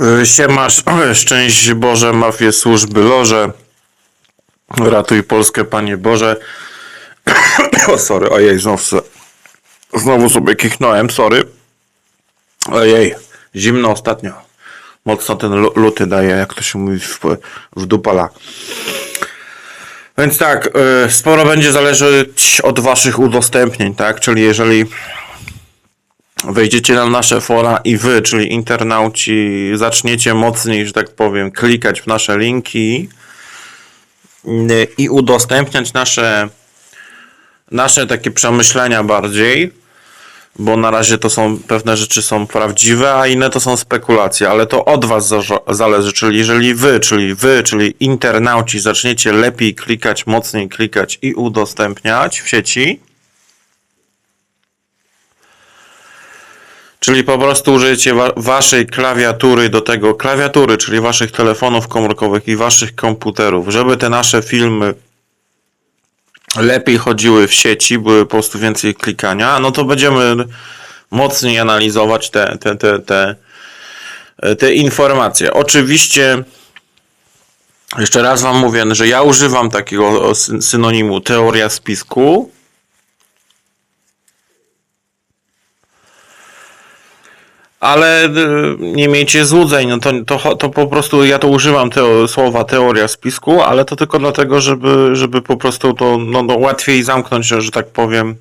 Y, Siemasz, szczęść Boże, mafie służby loże. Ratuj Polskę, Panie Boże. o, sorry, ojej, znowu, znowu sobie kichnąłem, sorry. Ojej, zimno ostatnio. Mocno ten lu- luty daje, jak to się mówi, w, w dupala. Więc tak, y, sporo będzie zależeć od Waszych udostępnień, tak? Czyli jeżeli wejdziecie na nasze fora i wy, czyli internauci, zaczniecie mocniej, że tak powiem, klikać w nasze linki yy, i udostępniać nasze, nasze takie przemyślenia bardziej, bo na razie to są pewne rzeczy są prawdziwe, a inne to są spekulacje, ale to od was zależy, czyli jeżeli wy, czyli wy, czyli internauci zaczniecie lepiej klikać, mocniej klikać i udostępniać w sieci, Czyli po prostu użyjecie wa- waszej klawiatury do tego, klawiatury, czyli waszych telefonów komórkowych i waszych komputerów, żeby te nasze filmy lepiej chodziły w sieci, były po prostu więcej klikania, no to będziemy mocniej analizować te, te, te, te, te informacje. Oczywiście, jeszcze raz wam mówię, że ja używam takiego syn- synonimu teoria spisku, Ale y, nie miejcie złudzeń, no to, to, to po prostu ja to używam teo, słowa teoria spisku, ale to tylko dlatego, żeby, żeby po prostu to no, no, łatwiej zamknąć, że, tak powiem,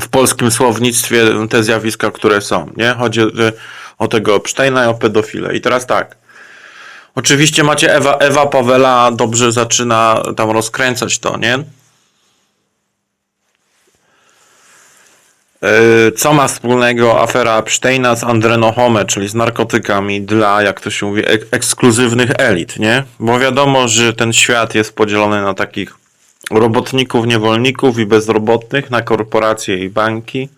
w polskim słownictwie te zjawiska, które są. Nie? Chodzi y, o tego Epsteina i o pedofilę. I teraz tak. Oczywiście macie Ewa, Ewa Pawela dobrze zaczyna tam rozkręcać to, nie? Co ma wspólnego afera Epsteina z Andrenohome, czyli z narkotykami dla, jak to się mówi, ek- ekskluzywnych elit, nie? Bo wiadomo, że ten świat jest podzielony na takich robotników, niewolników i bezrobotnych, na korporacje i banki,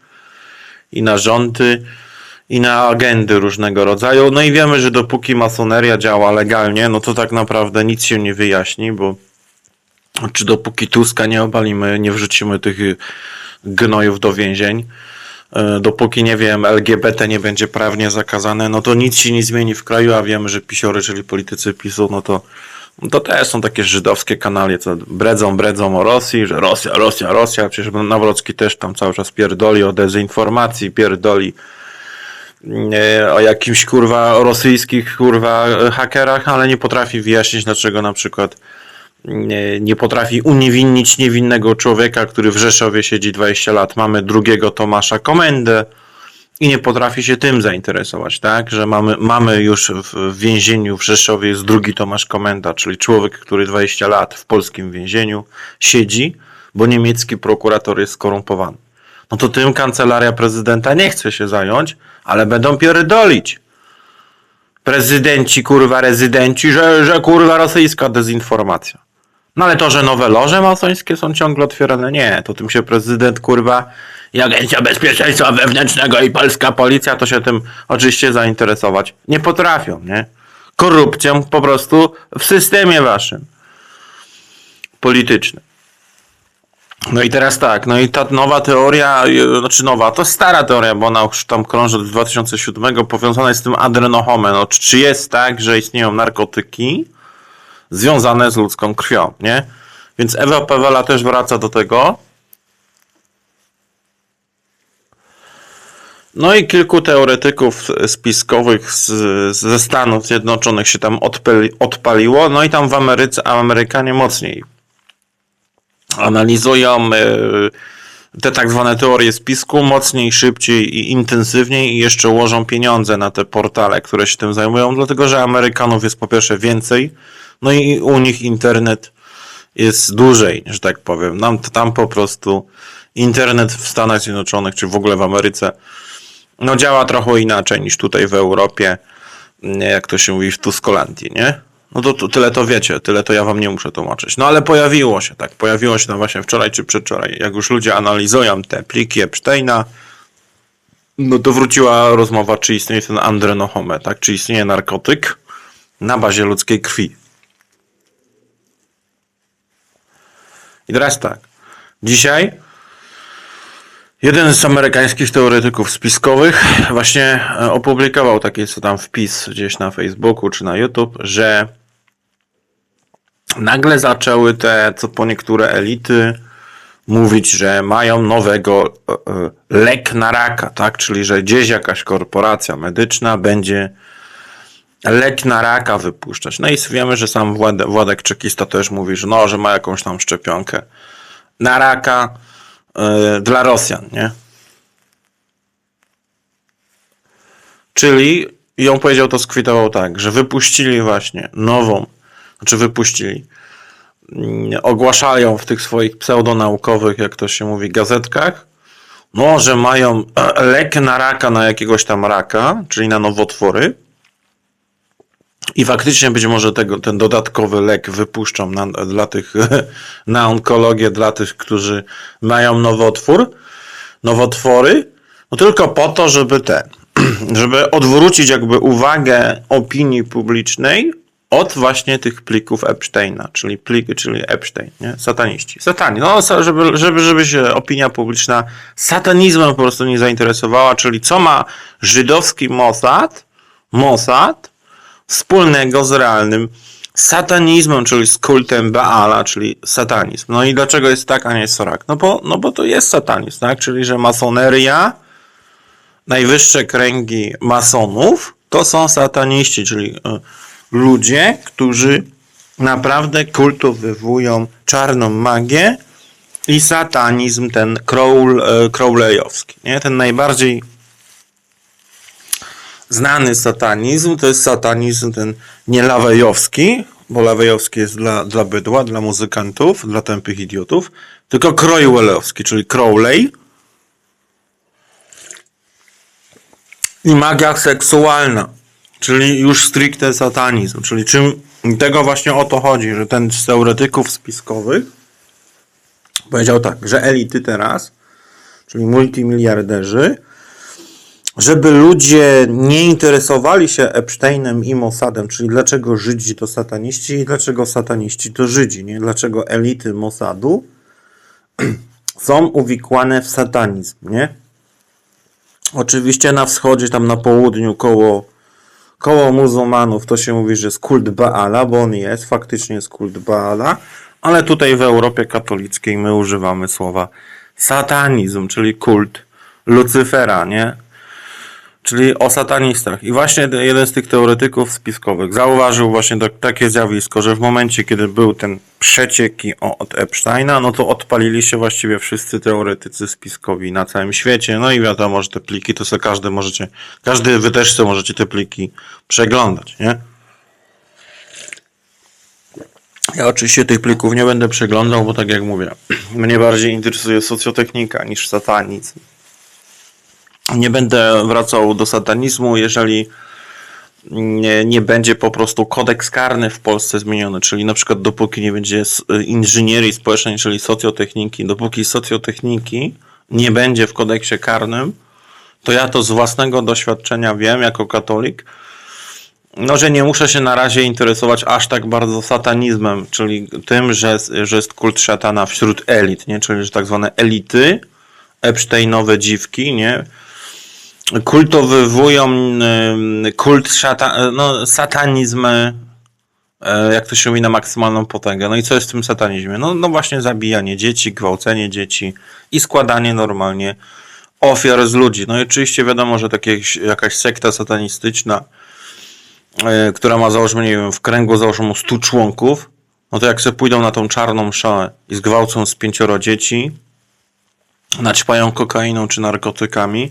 i na rządy, i na agendy różnego rodzaju. No i wiemy, że dopóki masoneria działa legalnie, no to tak naprawdę nic się nie wyjaśni, bo czy dopóki Tuska nie obalimy, nie wrzucimy tych gnojów do więzień, y, dopóki, nie wiem, LGBT nie będzie prawnie zakazane, no to nic się nie zmieni w kraju, a wiemy, że pisiory, czyli politycy PiSu, no to to też są takie żydowskie kanalie, co bredzą, bredzą o Rosji, że Rosja, Rosja, Rosja, przecież Nawrocki też tam cały czas pierdoli o dezinformacji, pierdoli e, o jakimś kurwa rosyjskich kurwa hakerach, ale nie potrafi wyjaśnić dlaczego na przykład nie, potrafi uniewinnić niewinnego człowieka, który w Rzeszowie siedzi 20 lat. Mamy drugiego Tomasza Komendę i nie potrafi się tym zainteresować, tak? Że mamy, mamy już w, w więzieniu w Rzeszowie jest drugi Tomasz Komenda, czyli człowiek, który 20 lat w polskim więzieniu siedzi, bo niemiecki prokurator jest skorumpowany. No to tym kancelaria prezydenta nie chce się zająć, ale będą pierdolić prezydenci, kurwa, rezydenci, że, że kurwa rosyjska dezinformacja. No ale to, że nowe loże masońskie są ciągle otwierane, nie, to tym się prezydent, kurwa, i Agencja Bezpieczeństwa Wewnętrznego i polska policja to się tym oczywiście zainteresować nie potrafią, nie? Korupcją po prostu w systemie waszym politycznym. No i teraz tak, no i ta nowa teoria, y, znaczy nowa, to stara teoria, bo ona już tam krąży od 2007, powiązana jest z tym adrenohomem. No, czy, czy jest tak, że istnieją narkotyki związane z ludzką krwią, nie? Więc Ewa Pawela też wraca do tego. No i kilku teoretyków spiskowych z, ze Stanów Zjednoczonych się tam odpali, odpaliło, no i tam w Ameryce, Amerykanie mocniej analizują e, te tak zwane teorie spisku mocniej, szybciej i intensywniej i jeszcze ułożą pieniądze na te portale, które się tym zajmują, dlatego że Amerykanów jest po pierwsze więcej, no i u nich internet jest dłużej, że tak powiem. Nam tam po prostu internet w Stanach Zjednoczonych, czy w ogóle w Ameryce, no działa trochę inaczej niż tutaj w Europie, jak to się mówi w Tuskolandii, nie? No to, to tyle to wiecie, tyle to ja wam nie muszę tłumaczyć. No ale pojawiło się, tak, pojawiło się tam właśnie wczoraj czy przedwczoraj. Jak już ludzie analizują te pliki Epsteina, no to wróciła rozmowa, czy istnieje ten andrenohome, tak? Czy istnieje narkotyk na bazie ludzkiej krwi. I teraz tak. Dzisiaj Jeden z amerykańskich teoretyków spiskowych właśnie e, opublikował taki co tam wpis gdzieś na Facebooku czy na YouTube, że nagle zaczęły te, co po niektóre elity mówić, że mają nowego e, e, lek na raka, tak? Czyli, że gdzieś jakaś korporacja medyczna będzie lek na raka wypuszczać. No i wiemy, że sam Władek, Władek Czekista też mówi, że no, że ma jakąś tam szczepionkę na raka yy, dla Rosjan, nie? Czyli i on powiedział to skwitował tak, że wypuścili właśnie nową, znaczy wypuścili, mm, ogłaszają w tych swoich pseudonaukowych, jak to się mówi, gazetkach, no, że mają e, lek na raka, na jakiegoś tam raka, czyli na nowotwory, i faktycznie być może tego, ten dodatkowy lek wypuszczą na, dla tych, na onkologię, dla tych, którzy mają nowotwór, nowotwory, no tylko po to, żeby te, żeby odwrócić jakby uwagę opinii publicznej od właśnie tych plików Epsteina, czyli pliki, czyli Epstein, nie? Sataniści. Satani. No, żeby, żeby, żeby się opinia publiczna satanizmem po prostu nie zainteresowała, czyli co ma żydowski Mossad, Mossad wspólnego z realnym satanizmem, czyli z kultem Baala, czyli satanizm. No i dlaczego jest tak, a nie sorak? No bo, no bo to jest satanizm, tak? Czyli, że masoneria, najwyższe kręgi masonów, to są sataniści, czyli y, ludzie, którzy naprawdę kultowywują czarną magię i satanizm ten Crowl, Crowleyowski, nie? Ten najbardziej znany satanizm to jest satanizm ten nie lawejowski, bo lawejowski jest dla, dla bydła, dla muzykantów, dla tępych idiotów, tylko Crowleyowski, czyli Crowley. I magia seksualna, czyli już stricte satanizm, czyli czym tego właśnie o to chodzi, że ten z teoretyków spiskowych powiedział tak, że elity teraz, czyli multimiliarderzy, żeby ludzie nie interesowali się Epsteinem i Mossadem, czyli dlaczego Żydzi to sataniści i dlaczego sataniści to Żydzi, nie? Dlaczego elity Mossadu są uwikłane w satanizm, nie? Oczywiście na wschodzie, tam na południu, koło, koło muzułmanów, to się mówi, że jest kult Baala, bo on jest, faktycznie jest kult Baala, ale tutaj w Europie katolickiej my używamy słowa satanizm, czyli kult Lucyfera, nie? Czyli o satanistach. I właśnie jeden z tych teoretyków spiskowych zauważył właśnie tak, takie zjawisko, że w momencie, kiedy był ten przecieki od Epsteina, no to odpalili się właściwie wszyscy teoretycy spiskowi na całym świecie. No i wiadomo, że te pliki to sobie każdy możecie, każdy wy też sobie możecie te pliki przeglądać, nie? Ja oczywiście tych plików nie będę przeglądał, bo tak jak mówię, mnie bardziej interesuje socjotechnika niż satanizm nie będę wracał do satanizmu, jeżeli nie, nie będzie po prostu kodeks karny w Polsce zmieniony, czyli na przykład dopóki nie będzie inżynierii społecznej, czyli socjotechniki, dopóki socjotechniki nie będzie w kodeksie karnym, to ja to z własnego doświadczenia wiem jako katolik, no, że nie muszę się na razie interesować aż tak bardzo satanizmem, czyli tym, że, że jest kult szatana wśród elit, nie? czyli że tak zwane elity, Epsteinowe dziwki, nie? Kultowywują kult szata, no, satanizm, e, jak to się mówi, na maksymalną potęgę. No i co jest w tym satanizmie? No, no właśnie zabijanie dzieci, gwałcenie dzieci i składanie normalnie ofiar z ludzi. No i oczywiście wiadomo, że takie, jakaś sekta satanistyczna, e, która ma załóżmy, nie wiem, w kręgu załóżmy 100 członków, no to jak sobie pójdą na tą czarną szalę i zgwałcą z pięcioro dzieci, naćpają kokainą czy narkotykami,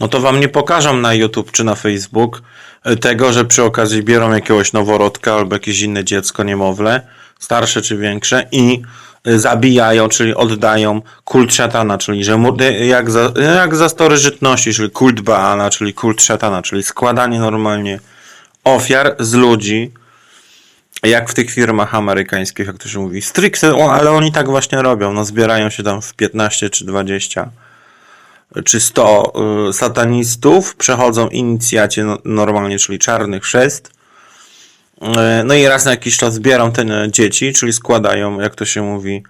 no to wam nie pokażę na YouTube czy na Facebook e, tego, że przy okazji biorą jakiegoś noworodka albo jakieś inne dziecko, niemowlę, starsze czy większe i e, zabijają, czyli oddają kult szatana, czyli że jak za, jak za starożytności, czyli kult Baala, czyli kult szatana, czyli składanie normalnie ofiar z ludzi, jak w tych firmach amerykańskich, jak to się mówi, stricte, ale oni tak właśnie robią, no zbierają się tam w 15 czy 20 czy 100 y, satanistów przechodzą inicjacie no, normalnie, czyli czarny chrzest. Y, no i raz na jakiś czas zbieram te dzieci, czyli składają, jak to się mówi,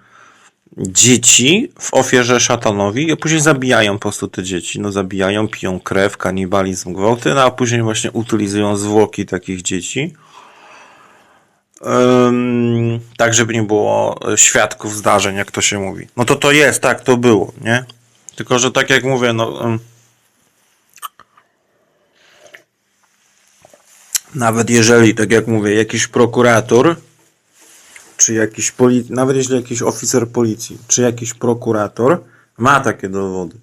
dzieci w ofierze szatanowi i później zabijają po prostu te dzieci. No zabijają, piją krew, kanibalizm, gwałty, no a później właśnie utylizują zwłoki takich dzieci. Ym, tak, żeby nie było świadków zdarzeń, jak to się mówi. No to to jest, tak, to było, nie? Tylko, że tak jak mówię, no... nawet jeżeli, tak jak mówię, jakiś prokurator, czy jakiś poli... nawet jeśli jakiś oficer policji, czy jakiś prokurator ma takie dowody,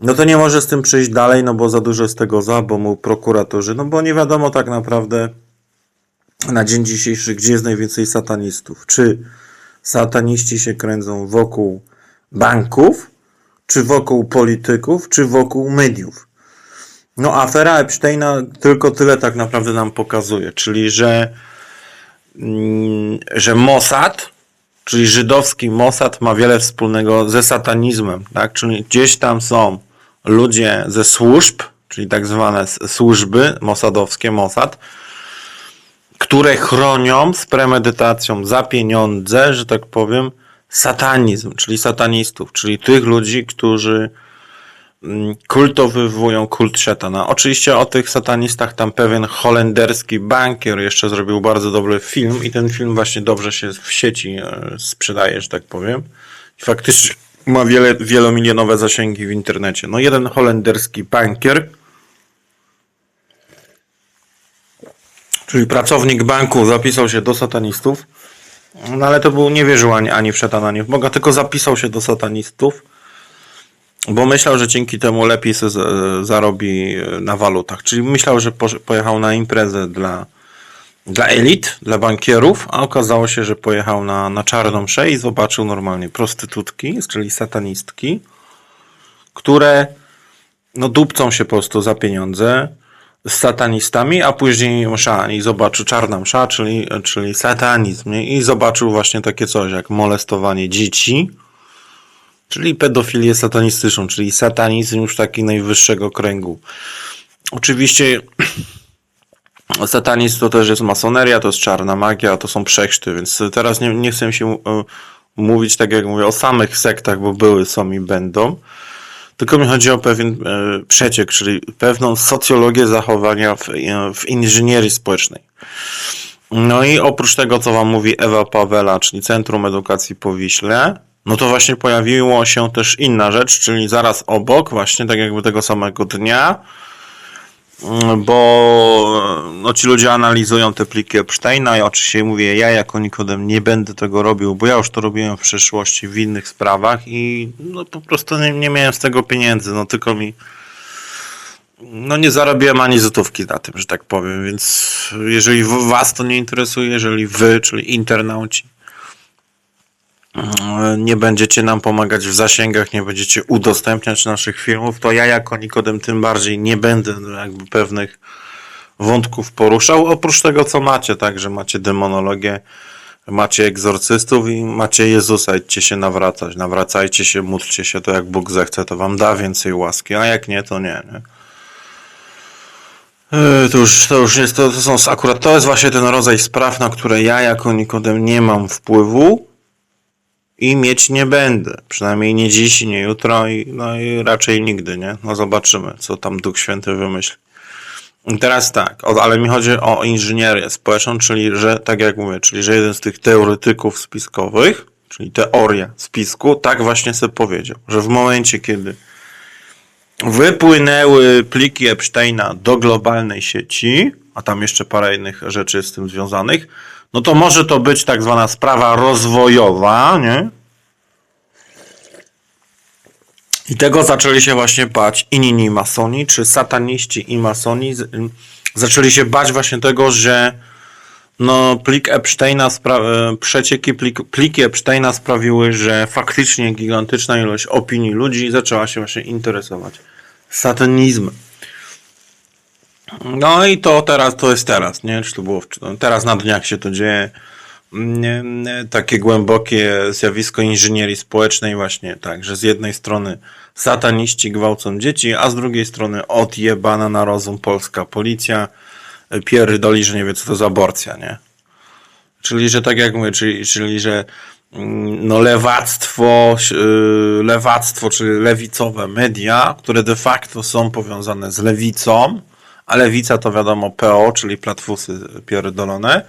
no to nie może z tym przejść dalej, no bo za dużo z tego za, bo mu prokuratorzy, no bo nie wiadomo tak naprawdę na dzień dzisiejszy, gdzie jest najwięcej satanistów. Czy sataniści się kręcą wokół banków, czy wokół polityków, czy wokół mediów. No, afera Epsteina tylko tyle tak naprawdę nam pokazuje, czyli że, mm, że Mossad, czyli żydowski Mossad ma wiele wspólnego ze satanizmem, tak? Czyli gdzieś tam są ludzie ze służb, czyli tak zwane służby mossadowskie, Mossad, które chronią z premedytacją za pieniądze, że tak powiem, satanizm, czyli satanistów, czyli tych ludzi, którzy mm, kultowywują kult szatana. Oczywiście o tych satanistach tam pewien holenderski bankier jeszcze zrobił bardzo dobry film i ten film właśnie dobrze się w sieci e, sprzedaje, że tak powiem. I faktycznie ma wiele, wielomilionowe zasięgi w internecie. No jeden holenderski bankier, czyli pracownik banku zapisał się do satanistów, no ale to był, nie wierzył ani, ani w szatana, ani w Boga, tylko zapisał się do satanistów, bo myślał, że dzięki temu lepiej z- zarobi e, na walutach. Czyli myślał, że pojechał na imprezę dla, dla elit, dla bankierów, a okazało się, że pojechał na, na czarną mszę i zobaczył normalnie prostytutki, czyli satanistki, które no dupcą się po prostu za pieniądze z satanistami, a później msza i zobaczył czarna msza, czyli, czyli satanizm i zobaczył właśnie takie coś jak molestowanie dzieci, czyli pedofilię satanistyczną, czyli satanizm już taki najwyższego kręgu. Oczywiście satanizm to też jest masoneria, to jest czarna magia, to są przechrzty, więc teraz nie, nie chcę się e, mówić, tak jak mówię, o samych sektach, bo były, są i będą. Tylko mi chodzi o pewien e, przeciek, czyli pewną socjologię zachowania w, e, w inżynierii społecznej. No i oprócz tego, co wam mówi Ewa Pawela, czyli Centrum Edukacji po Wiśle, no to właśnie pojawiło się też inna rzecz, czyli zaraz obok, właśnie tak jakby tego samego dnia, bo no, ci ludzie analizują te pliki Epsteina i oczywiście mówię, ja jako Nikodem nie będę tego robił, bo ja już to robiłem w przeszłości w innych sprawach i no po prostu nie, nie miałem z tego pieniędzy, no tylko mi no nie zarobiłem ani złotówki na tym, że tak powiem, więc jeżeli was to nie interesuje, jeżeli wy, czyli internauci nie będziecie nam pomagać w zasięgach, nie będziecie udostępniać naszych filmów, to ja jako Nikodem tym bardziej nie będę jakby pewnych wątków poruszał, oprócz tego co macie, tak, że macie demonologię, macie egzorcystów i macie Jezusa, idźcie się nawracać, nawracajcie się, módlcie się, to jak Bóg zechce, to wam da więcej łaski, a jak nie, to nie, nie? Yy, To już, to już jest, to, to są, akurat to jest właśnie ten rodzaj spraw, na które ja jako Nikodem nie mam wpływu i mieć nie będę. Przynajmniej nie dziś, nie jutro i, no i raczej nigdy, nie? No zobaczymy, co tam Duch Święty wymyśli. I teraz tak, ale mi chodzi o inżynierię społeczną, czyli że, tak jak mówię, czyli że jeden z tych teoretyków spiskowych, czyli teoria spisku, tak właśnie sobie powiedział, że w momencie, kiedy wypłynęły pliki Epsteina do globalnej sieci, a tam jeszcze parę innych rzeczy z tym związanych, no to może to być tak zwana sprawa rozwojowa, nie? I tego zaczęli się właśnie bać inni masoni, czy sataniści i masoni ym, zaczęli się bać właśnie tego, że no, plik Epsteina, e, przecieki plik, pliki Epsteina sprawiły, że faktycznie gigantyczna ilość opinii ludzi zaczęła się właśnie interesować satanizmem. No i to teraz, to jest teraz, nie? Czy to było wcz- teraz na dniach się to dzieje. Nie, nie, takie głębokie zjawisko inżynierii społecznej właśnie, tak, że z jednej strony sataniści gwałcą dzieci, a z drugiej strony odjebana na rozum polska policja y, pierdoli, że nie wie co to za aborcja, nie? Czyli, że tak jak mówię, czyli, czyli że mm, no lewactwo, yy, lewactwo, czyli lewicowe media, które de facto są powiązane z lewicą, a lewica to wiadomo PO, czyli platfusy pierdolone.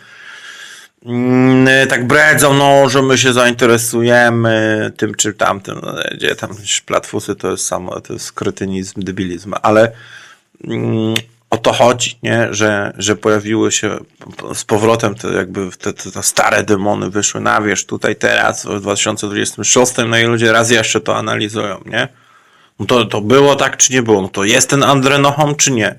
Mm, tak bredzą, no, że my się zainteresujemy tym czy tamtym, no, gdzie tam platfusy to jest samo, to jest kretynizm, debilizm, ale mm, o to chodzi, nie? Że, że pojawiły się z powrotem te jakby te, te, te stare demony wyszły na wierzch tutaj teraz w 2026, no i ludzie raz jeszcze to analizują, nie? No to, to było tak, czy nie było? No to jest ten Andrenochom, czy nie?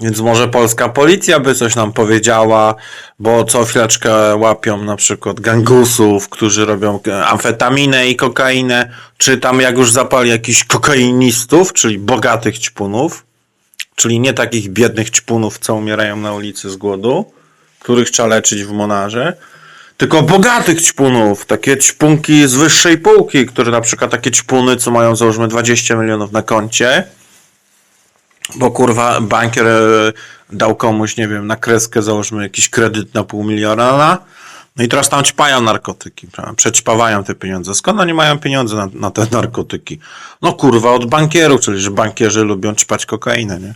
Więc może polska policja by coś nam powiedziała, bo co chwileczkę łapią na przykład gangusów, którzy robią amfetaminę i kokainę, czy tam jak już zapali jakichś kokainistów, czyli bogatych ćpunów, czyli nie takich biednych ćpunów, co umierają na ulicy z głodu, których trzeba leczyć w monarze, tylko bogatych ćpunów, takie ćpunki z wyższej półki, które na przykład takie ćpuny, co mają załóżmy 20 milionów na koncie, bo kurwa bankier e, dał komuś, nie wiem, na kreskę załóżmy jakiś kredyt na pół miliona, no i teraz tam ćpają narkotyki, prawda? przećpawają te pieniądze. Skąd oni mają pieniądze na, na te narkotyki? No kurwa od bankierów, czyli że bankierzy lubią ćpać kokainę, nie?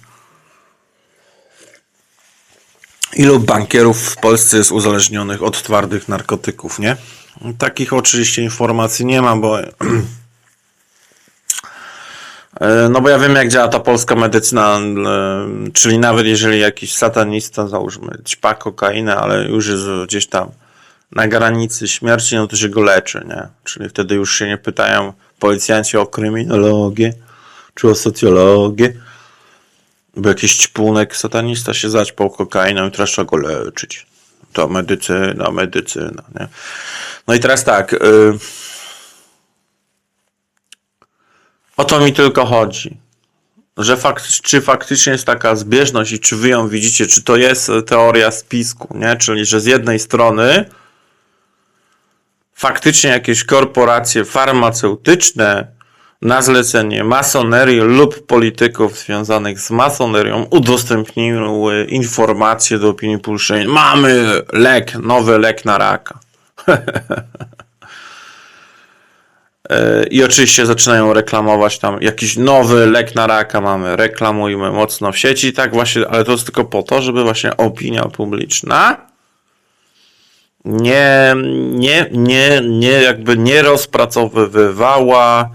Ilu bankierów w Polsce jest uzależnionych od twardych narkotyków, nie? Takich oczywiście informacji nie ma, bo No bo ja wiem, jak działa ta polska medycyna, e, czyli nawet jeżeli jakiś satanista, załóżmy, ćpa kokainę, ale już jest gdzieś tam na granicy śmierci, no to się go leczy, nie? Czyli wtedy już się nie pytają policjanci o kryminologię, czy o socjologię, bo jakiś ćpunek satanista się zaćpał kokainą i teraz trzeba go leczyć. To medycyna, medycyna, nie? No i teraz tak... Y O to mi tylko chodzi. Że czy faktycznie jest taka zbieżność i czy wy ją widzicie, czy to jest teoria spisku, nie? Czyli, że z jednej strony faktycznie jakieś korporacje farmaceutyczne na zlecenie masonerii lub polityków związanych z masonerią udostępniły informacje do opinii publicznej. Mamy lek, nowy lek na raka. I oczywiście zaczynają reklamować tam jakiś nowy lek na raka mamy, reklamujmy mocno w sieci, tak właśnie, ale to jest tylko po to, żeby właśnie opinia publiczna nie, nie, nie, nie jakby nie rozpracowywała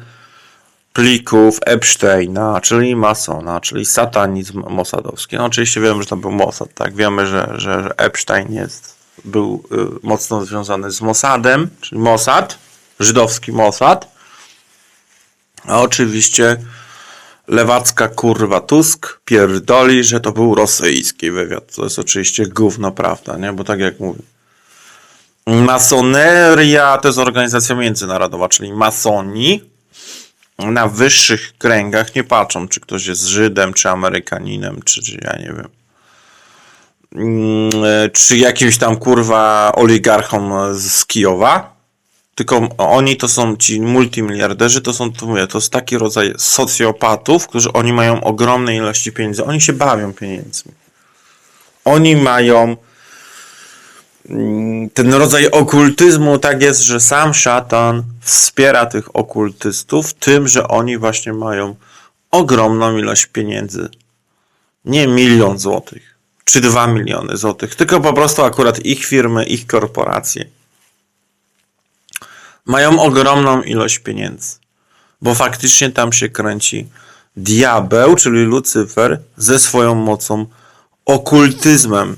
plików Epsteina, czyli masona, czyli satanizm mosadowski. No oczywiście wiemy, że to był Mossad, tak? Wiemy, że, że, że Epstein jest, był y, mocno związany z Mossadem, czyli Mossad, żydowski Mossad. A oczywiście lewacka kurwa Tusk pierdoli, że to był rosyjski wywiad. To jest oczywiście gówno prawda, nie? Bo tak jak mówię. Masoneria to jest organizacja międzynarodowa, czyli masoni na wyższych kręgach nie patrzą, czy ktoś jest Żydem, czy Amerykaninem, czy, czy ja nie wiem. Mm, Czy jakimś tam kurwa oligarchą z Kijowa, tylko oni to są ci multimiliarderzy, to są, to mówię, to jest taki rodzaj socjopatów, którzy oni mają ogromne ilości pieniędzy. Oni się bawią pieniędzmi. Oni mają mm, ten rodzaj okultyzmu tak jest, że sam szatan wspiera tych okultystów tym, że oni właśnie mają ogromną ilość pieniędzy. Nie milion złotych, czy dwa miliony złotych, tylko po prostu akurat ich firmy, ich korporacje mają ogromną ilość pieniędzy, bo faktycznie tam się kręci diabeł, czyli Lucyfer, ze swoją mocą, okultyzmem.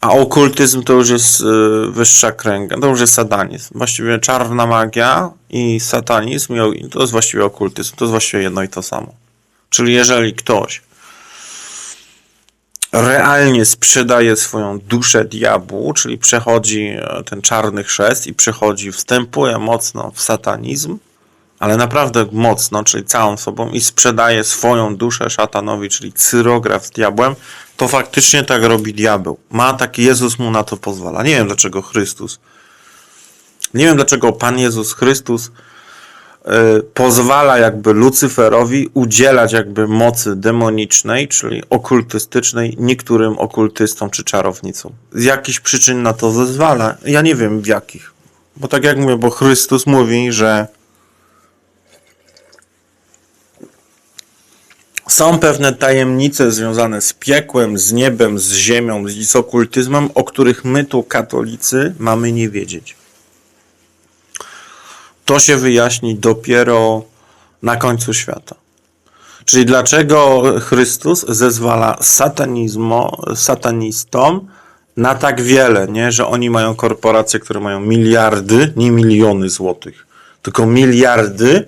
A okultyzm to już jest y, wyższa kręga, to już jest satanizm. Właściwie czarna magia i satanizm to jest właściwie okultyzm, to jest właściwie jedno i to samo. Czyli jeżeli ktoś realnie sprzedaje swoją duszę diabłu, czyli przechodzi e, ten czarny chrzest i przechodzi, wstępuje mocno w satanizm, ale naprawdę mocno, czyli całą sobą i sprzedaje swoją duszę szatanowi, czyli cyrograf z diabłem, to faktycznie tak robi diabeł. Ma taki Jezus mu na to pozwala. Nie wiem dlaczego Chrystus. Nie wiem dlaczego Pan Jezus Chrystus pozwala jakby Lucyferowi udzielać jakby mocy demonicznej, czyli okultystycznej niektórym okultystom czy czarownicom. Z jakichś przyczyn na to zezwala. Ja nie wiem w jakich. Bo tak jak mówię, bo Chrystus mówi, że są pewne tajemnice związane z piekłem, z niebem, z ziemią z okultyzmem, o których my tu katolicy mamy nie wiedzieć. To się wyjaśni dopiero na końcu świata. Czyli dlaczego Chrystus zezwala satanizmo, satanistom na tak wiele, nie? że oni mają korporacje, które mają miliardy, nie miliony złotych, tylko miliardy,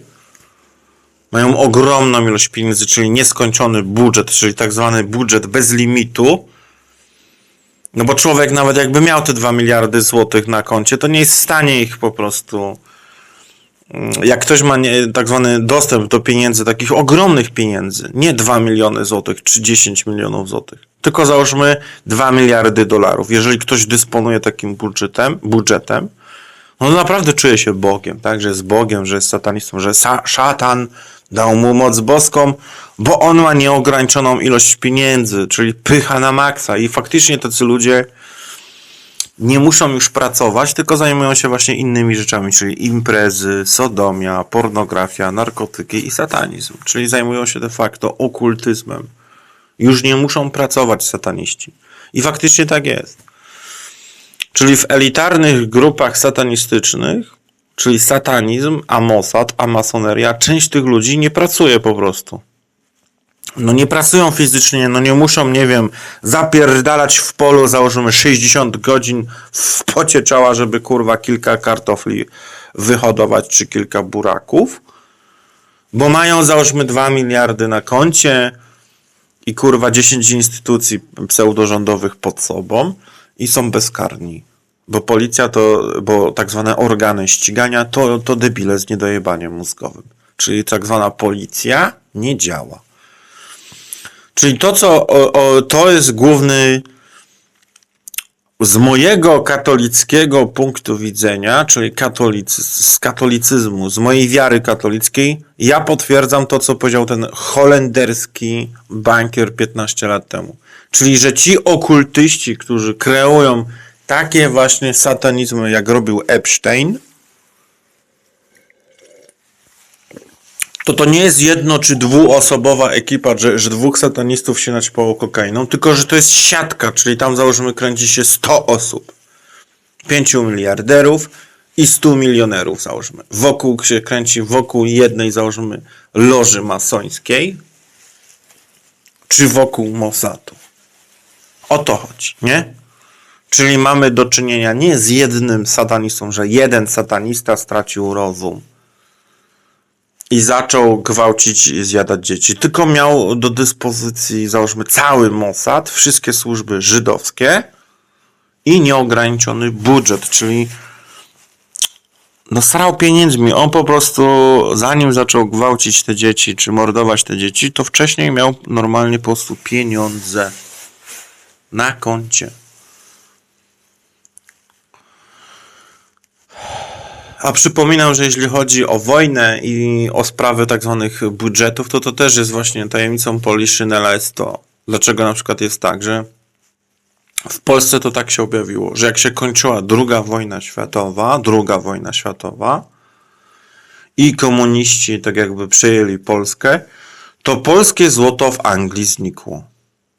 mają ogromną ilość pieniędzy, czyli nieskończony budżet, czyli tak zwany budżet bez limitu. No bo człowiek nawet jakby miał te 2 miliardy złotych na koncie, to nie jest w stanie ich po prostu jak ktoś ma nie, tak zwany dostęp do pieniędzy, takich ogromnych pieniędzy, nie 2 miliony złotych czy 10 milionów złotych, tylko załóżmy 2 miliardy dolarów. Jeżeli ktoś dysponuje takim budżetem, budżetem no naprawdę czuje się Bogiem, tak? Że jest Bogiem, że jest satanistą, że sa szatan dał mu moc boską, bo on ma nieograniczoną ilość pieniędzy, czyli pycha na maksa i faktycznie tacy ludzie nie muszą już pracować, tylko zajmują się właśnie innymi rzeczami, czyli imprezy, sodomia, pornografia, narkotyki i satanizm. Czyli zajmują się de facto okultyzmem. Już nie muszą pracować sataniści. I faktycznie tak jest. Czyli w elitarnych grupach satanistycznych, czyli satanizm, a Mossad, a masoneria, część tych ludzi nie pracuje po prostu no nie pracują fizycznie, no nie muszą, nie wiem, zapierdalać w polu, założymy 60 godzin w pocie czoła, żeby kurwa kilka kartofli wyhodować, czy kilka buraków, bo mają załóżmy 2 miliardy na koncie i kurwa 10 instytucji pseudorządowych pod sobą i są bezkarni. Bo policja to, bo tak zwane organy ścigania to, to debile z niedojebaniem mózgowym. Czyli tak zwana policja nie działa. Czyli to, co o, o, to jest główny z mojego katolickiego punktu widzenia, czyli katolicy, z katolicyzmu, z mojej wiary katolickiej, ja potwierdzam to, co powiedział ten holenderski bankier 15 lat temu. Czyli, że ci okultyści, którzy kreują takie właśnie satanizmy, jak robił Epstein, to to nie jest jedno czy dwuosobowa ekipa, że, że dwóch satanistów się naćpało kokainą, tylko że to jest siatka, czyli tam założymy kręci się 100 osób. 5 miliarderów i 100 milionerów założymy. Wokół się kręci, wokół jednej założymy loży masońskiej, czy wokół Mossadu. O to chodzi, nie? Czyli mamy do czynienia nie z jednym satanistą, że jeden satanista stracił rozum i zaczął gwałcić i zjadać dzieci. Tylko miał do dyspozycji, załóżmy, cały Mossad, wszystkie służby żydowskie i nieograniczony budżet, czyli no srał pieniędzmi. On po prostu, zanim zaczął gwałcić te dzieci, czy mordować te dzieci, to wcześniej miał normalnie po prostu pieniądze na koncie. A przypominam, że jeśli chodzi o wojnę i o sprawy tak zwanych budżetów, to to też jest właśnie tajemnicą Poliszynela jest to. Dlaczego na przykład jest tak, że w Polsce to tak się objawiło, że jak się kończyła druga wojna światowa, druga wojna światowa i komuniści tak jakby przejęli Polskę, to polskie złoto w Anglii znikło.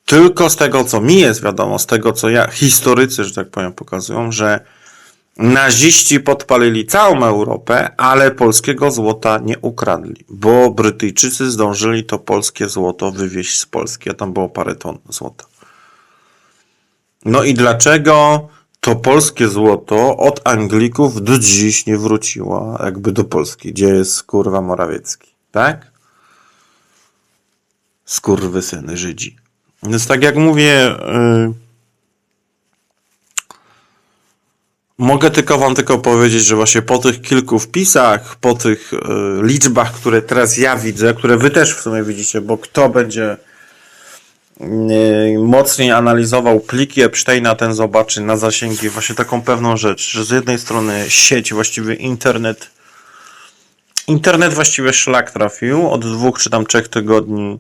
Tylko z tego, co mi jest wiadomo, z tego, co ja, historycy, że tak powiem, pokazują, że Naziści podpalili całą Europę, ale polskiego złota nie ukradli, bo Brytyjczycy zdążyli to polskie złoto wywieźć z Polski, a tam było parę ton złota. No i dlaczego to polskie złoto od Anglików do dziś nie wróciło jakby do Polski, gdzie jest kurwa Morawiecki, tak? Skurwysyny Żydzi. Więc tak jak mówię... Yy Mogę tylko wam tylko powiedzieć, że właśnie po tych kilku wpisach, po tych y, liczbach, które teraz ja widzę, które wy też w sumie widzicie, bo kto będzie y, mocniej analizował pliki Epsteina, ten zobaczy na zasięgi właśnie taką pewną rzecz, że z jednej strony sieć, właściwie internet internet właściwie szlak trafił od dwóch czy tam trzech tygodni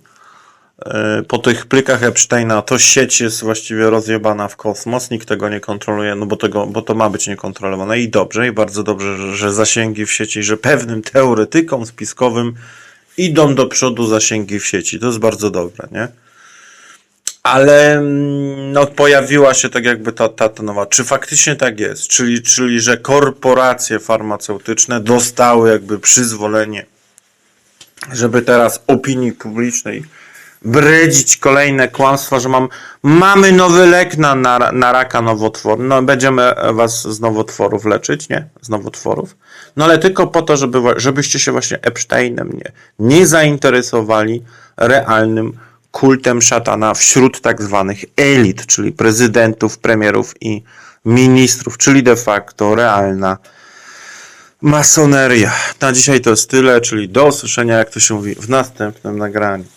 po tych plikach Epsteina to sieć jest właściwie rozjebana w kosmos, nikt tego nie kontroluje, no bo, tego, bo to ma być niekontrolowane i dobrze, i bardzo dobrze, że, że zasięgi w sieci, że pewnym teoretykom spiskowym idą do przodu zasięgi w sieci, to jest bardzo dobre, nie? Ale mm, no, pojawiła się tak jakby ta, ta, ta nowa. Czy faktycznie tak jest? Czyli, czyli, że korporacje farmaceutyczne dostały jakby przyzwolenie, żeby teraz opinii publicznej bredzić kolejne kłamstwa, że mam, mamy nowy lek na, na, na raka nowotworu. No, będziemy was z nowotworów leczyć, nie? Z nowotworów. No ale tylko po to, żeby, żebyście się właśnie Epsteinem nie, nie zainteresowali realnym kultem szatana wśród tak zwanych elit, czyli prezydentów, premierów i ministrów, czyli de facto realna masoneria. Na dzisiaj to jest tyle, czyli do usłyszenia, jak to się mówi, w następnym nagraniu.